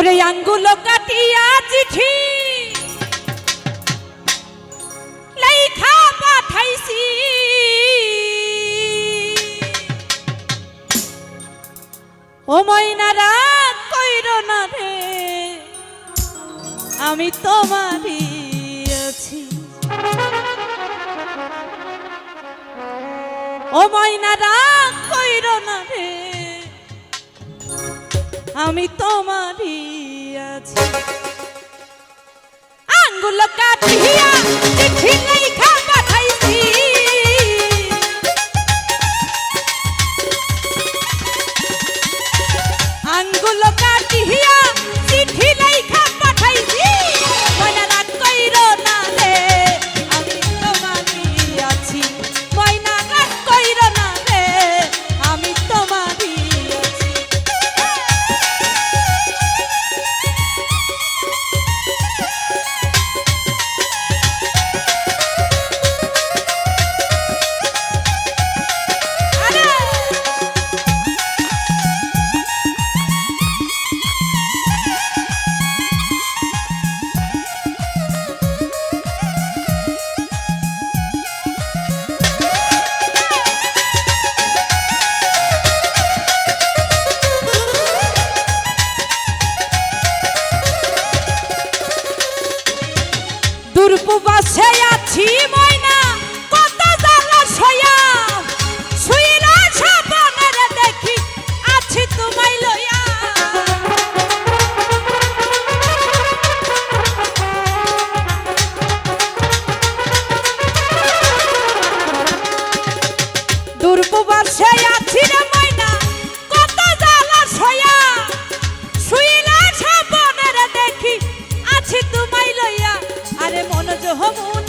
ওরে আঙ্গুল কাটিয়া চিঠি ও রে আমি তোমারই আছি। ও ময়নারা কইর না রে আমি তোমারই আছি। আঙ্গুল কাটিয়া চিঠি লেখা দুর্পবাসে আছি ময়না। amor.